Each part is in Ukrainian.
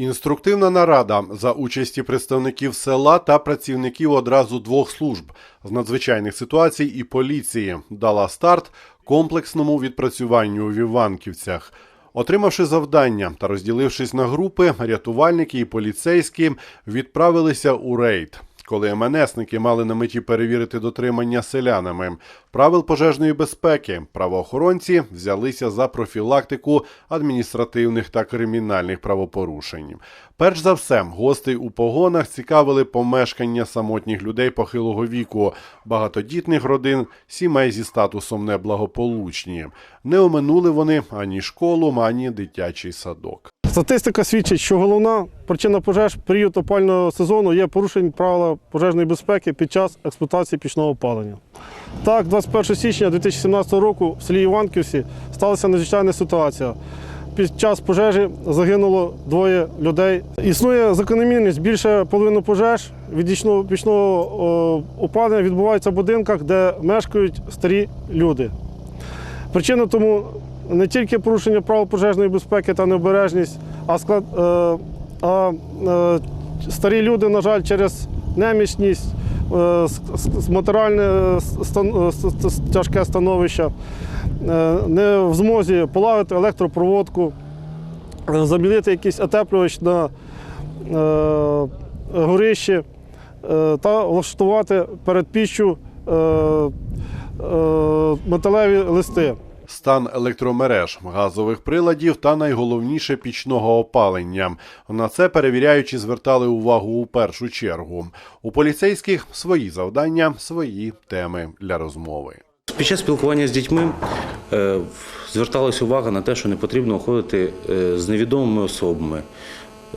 Інструктивна нарада за участі представників села та працівників одразу двох служб з надзвичайних ситуацій і поліції дала старт комплексному відпрацюванню в Іванківцях. Отримавши завдання та розділившись на групи, рятувальники і поліцейські відправилися у рейд. Коли МНСники мали на меті перевірити дотримання селянами правил пожежної безпеки, правоохоронці взялися за профілактику адміністративних та кримінальних правопорушень. Перш за все, гостей у погонах цікавили помешкання самотніх людей похилого віку, багатодітних родин, сімей зі статусом неблагополучні. Не оминули вони ані школу, ані дитячий садок. Статистика свідчить, що головна причина пожеж період опального сезону є порушення правил пожежної безпеки під час експлуатації пічного опалення. Так, 21 січня 2017 року в селі Іванківці сталася надзвичайна ситуація. Під час пожежі загинуло двоє людей. Існує закономірність більше половини пожеж від пічного опалення відбувається в будинках, де мешкають старі люди. Причина тому не тільки порушення правил пожежної безпеки та необережність, а, склад, е, а е, старі люди, на жаль, через немічність, матеріальне тяжке становище, е, не в змозі полагити електропроводку, замінити якийсь отеплювач на горищі та влаштувати перед піччю металеві листи. Стан електромереж, газових приладів та найголовніше пічного опалення. На це перевіряючи звертали увагу у першу чергу. У поліцейських свої завдання, свої теми для розмови. Під час спілкування з дітьми е, зверталася увага на те, що не потрібно ходити е, з невідомими особами,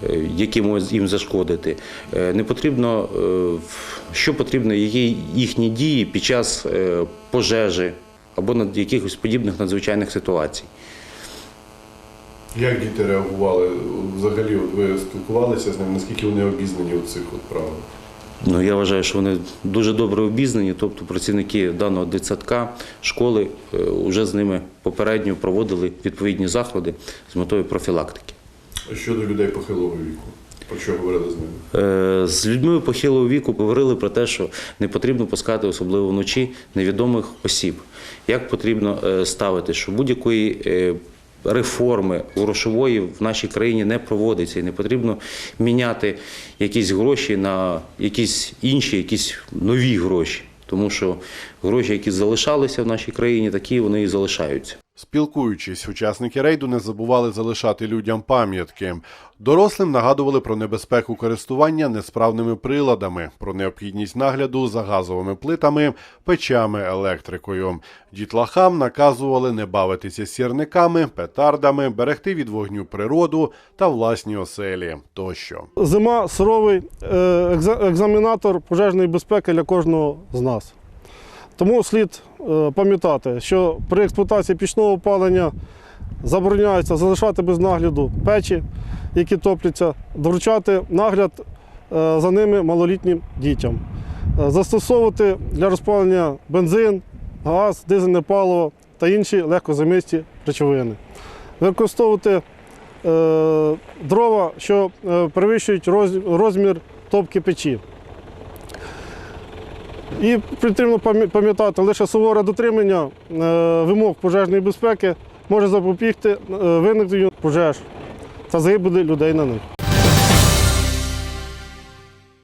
е, які можуть їм зашкодити. Не потрібно, що потрібно, їхні дії під час пожежі або над якихось подібних надзвичайних ситуацій. Як діти реагували? Взагалі, от ви спілкувалися з ними? Наскільки вони обізнані у цих от правилах? Ну, я вважаю, що вони дуже добре обізнані, тобто працівники даного дитсадка, школи вже з ними попередньо проводили відповідні заходи з метою профілактики. Щодо людей похилого віку, про що говорили з ними? Е, З людьми похилого віку говорили про те, що не потрібно пускати, особливо вночі, невідомих осіб. Як потрібно е, ставити, що будь-якої е, реформи грошової в нашій країні не проводиться і не потрібно міняти якісь гроші на якісь інші, якісь нові гроші. Тому що гроші, які залишалися в нашій країні, такі вони і залишаються. Спілкуючись, учасники рейду не забували залишати людям пам'ятки. Дорослим нагадували про небезпеку користування несправними приладами, про необхідність нагляду за газовими плитами, печами, електрикою. Дітлахам наказували не бавитися сірниками, петардами, берегти від вогню природу та власні оселі тощо. Зима суровий е, екзаменатор пожежної безпеки для кожного з нас. Тому слід е, пам'ятати, що при експлуатації пічного опалення забороняється залишати без нагляду печі, які топляться, доручати нагляд е, за ними малолітнім дітям, Е, застосовувати для розпалення бензин, газ, дизельне паливо та інші легкозамисті речовини. Використовувати дрова, що перевищують розмір топки печі. І потрібно пам'я- пам'ятати, лише суворе дотримання е, вимог пожежної безпеки може запобігти е, виникненню пожеж та загибелі людей на них.